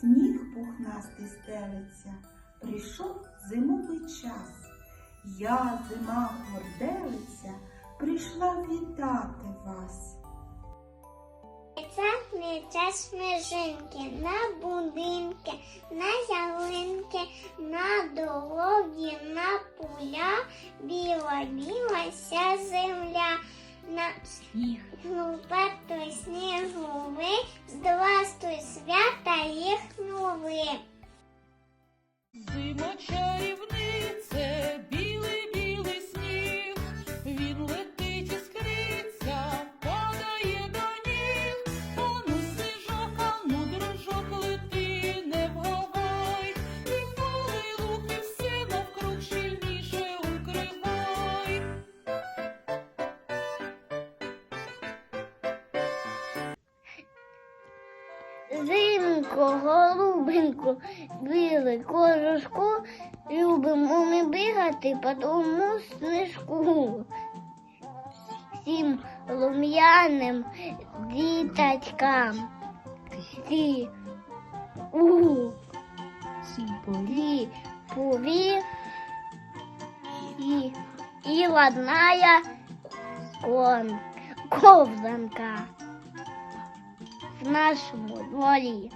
сніг пухнастий стелиться, прийшов зимовий час. Я, зима горделиця, прийшла вітати вас. Це плече сніжинки на будинки, на ялинки, на дорогі, на поля, біла, біла вся земля. На Сніг. лупатої снігови, здравствуй, свята їх Зимку, голубеньку, білий кожушку, любимо ми бігати по тому снежку. Всім лум'яним діточкам. Ті у. Ті пові. і, і ладная кон, ковзанка в нашому дворі.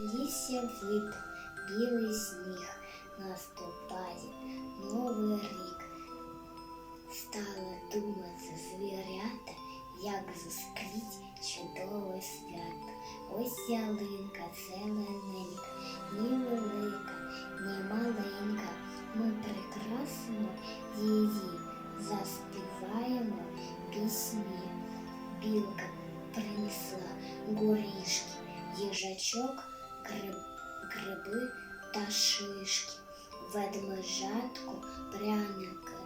Лісся від білий сніг наступає новий рік. Стали думати звірята, як зустріть чудове свято. Ось ялинка зелененька, ні ведмежатку пряники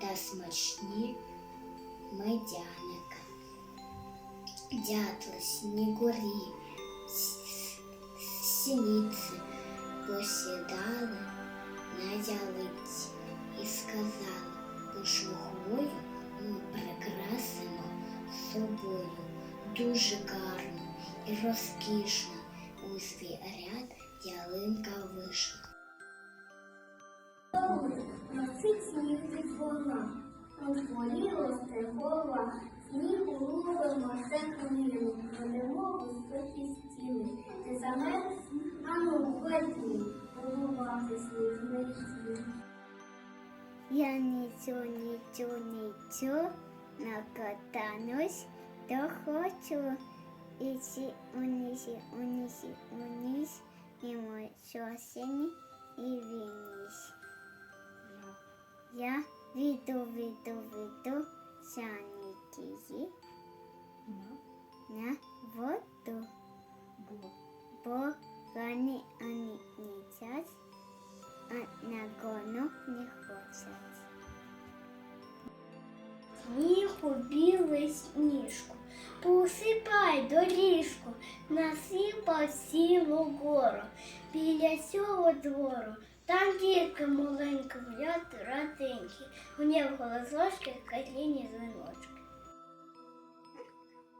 та смачні медяники. Дятли, снігурі, сіниці посідали на ялиці і сказали, пишу хвою ми прикрасимо собою дуже гарно і розкішно від вона, Розболіло стригова, снігу ловимо все хвилину, Ведемо високі стіни. стіни. Ти замерз, а ну ходні, побувати сніжний Я нічу, нічу, нічу, накатанусь, то хочу. Іти унісі, унісі, уніс, і мой сосені, і вініс. Я віду, віду, віду, санітізі на воду, бо вони не цять, а на гону не хочуть. Сніху білий сніжку, посипай доріжку, насипав цілу гору біля цього двору. Там дітки маленькі гулять раденькі, у нього голосочки, катліні дзвіночки.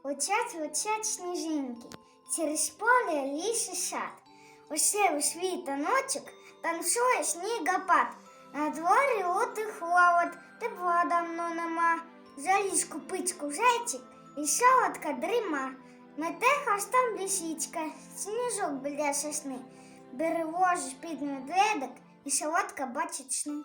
Летять, летять сніжинки, через поле ліс і сад. Усе у свій таночок танцює снігопад. На дворі лютий холод, тепла давно нема. Заліз купицьку зайчик і солодка дрима. Мете хвостом лисичка, сніжок біля сосни. Бере ложиш під медведок і солодко бачить сни.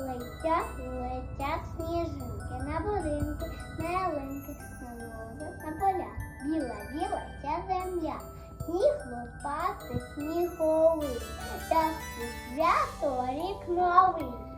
Летять, летять сніжинки на будинки, на ялинки, на луги, на поля. Біла, біла ця земля. Сніг лопати, сніговий, та свято рік новий.